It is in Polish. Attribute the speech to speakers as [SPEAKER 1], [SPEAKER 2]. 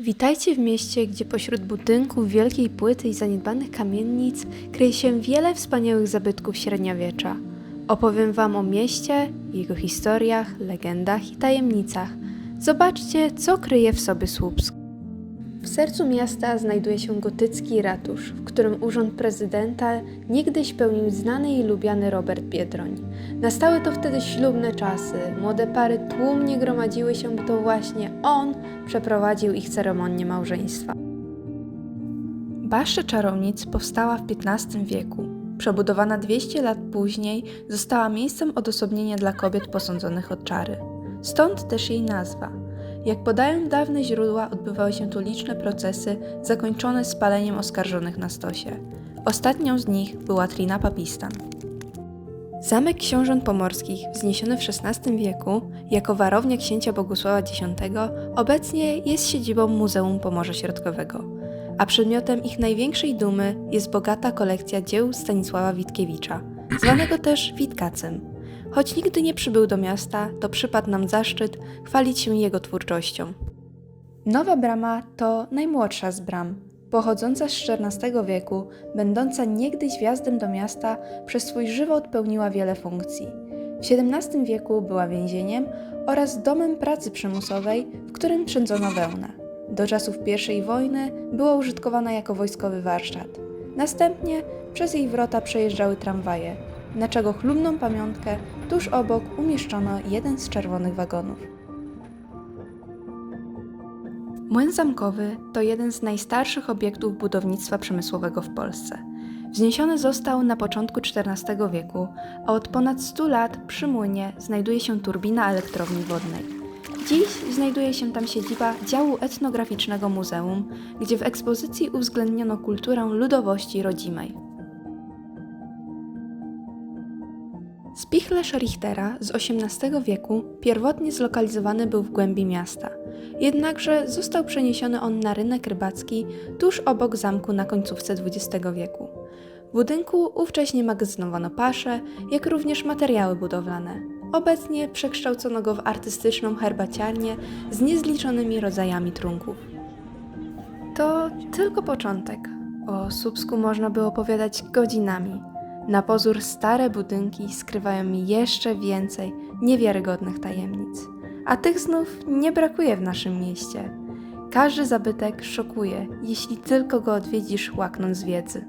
[SPEAKER 1] Witajcie w mieście, gdzie pośród budynków, wielkiej płyty i zaniedbanych kamienic kryje się wiele wspaniałych zabytków średniowiecza. Opowiem Wam o mieście, jego historiach, legendach i tajemnicach. Zobaczcie, co kryje w sobie Słupsk. W sercu miasta znajduje się gotycki ratusz, w którym urząd prezydenta niegdyś pełnił znany i lubiany Robert Biedroń. Nastały to wtedy ślubne czasy. Młode pary tłumnie gromadziły się, bo to właśnie on przeprowadził ich ceremonię małżeństwa. Baszta czarownic powstała w XV wieku. Przebudowana 200 lat później, została miejscem odosobnienia dla kobiet posądzonych o czary. Stąd też jej nazwa. Jak podają dawne źródła, odbywały się tu liczne procesy zakończone spaleniem oskarżonych na stosie. Ostatnią z nich była Trina Papistan. Zamek książąt pomorskich, wzniesiony w XVI wieku jako warownia księcia Bogusława X, obecnie jest siedzibą Muzeum Pomorza Środkowego, a przedmiotem ich największej dumy jest bogata kolekcja dzieł Stanisława Witkiewicza, zwanego też Witkacem. Choć nigdy nie przybył do miasta, to przypadł nam zaszczyt chwalić się jego twórczością. Nowa brama to najmłodsza z bram, pochodząca z XIV wieku, będąca niegdyś wjazdem do miasta, przez swój żywot pełniła wiele funkcji. W XVII wieku była więzieniem oraz domem pracy przymusowej, w którym trzędzono wełnę. Do czasów I wojny była użytkowana jako wojskowy warsztat. Następnie przez jej wrota przejeżdżały tramwaje, na czego chlubną pamiątkę tuż obok umieszczono jeden z czerwonych wagonów. Młyn zamkowy to jeden z najstarszych obiektów budownictwa przemysłowego w Polsce. Wzniesiony został na początku XIV wieku, a od ponad 100 lat przy młynie znajduje się turbina elektrowni wodnej. Dziś znajduje się tam siedziba działu etnograficznego muzeum, gdzie w ekspozycji uwzględniono kulturę ludowości rodzimej. Spichlerz Richtera z XVIII wieku pierwotnie zlokalizowany był w głębi miasta, jednakże został przeniesiony on na rynek rybacki tuż obok zamku na końcówce XX wieku. W budynku ówcześnie magazynowano pasze, jak również materiały budowlane. Obecnie przekształcono go w artystyczną herbaciarnię z niezliczonymi rodzajami trunków. To tylko początek. O Słupsku można by opowiadać godzinami. Na pozór stare budynki skrywają jeszcze więcej niewiarygodnych tajemnic. A tych znów nie brakuje w naszym mieście. Każdy zabytek szokuje, jeśli tylko go odwiedzisz łaknąc wiedzy.